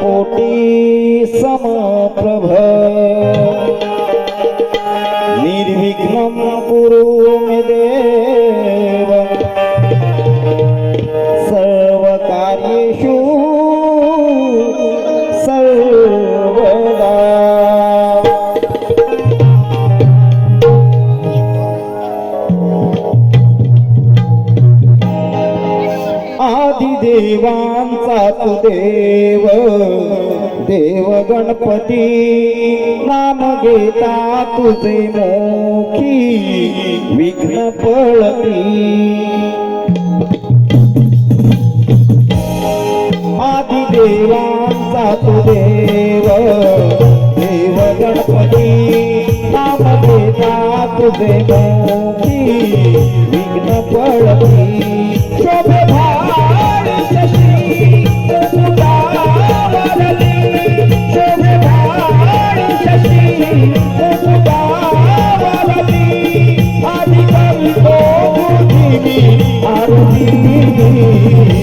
कोटी समप्रभ। निर्विघ्नं कुरु आदिदेवांचा तू देव देव गणपती. नाम घेता तुझे मोखी विघ्न पळती. देवांचा तू देव देव गणपती. नाम घेता तुझे Hum.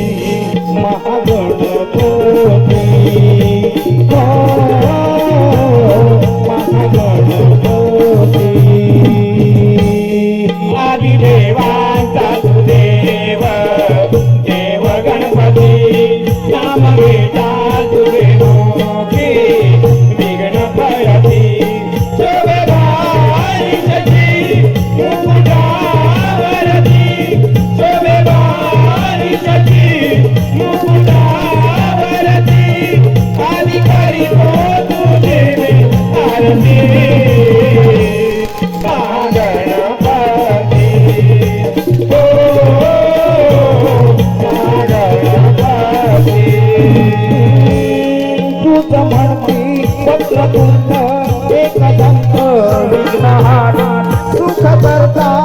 Sukamarti, putra putra, ekadanta, wignahana, sukabarta.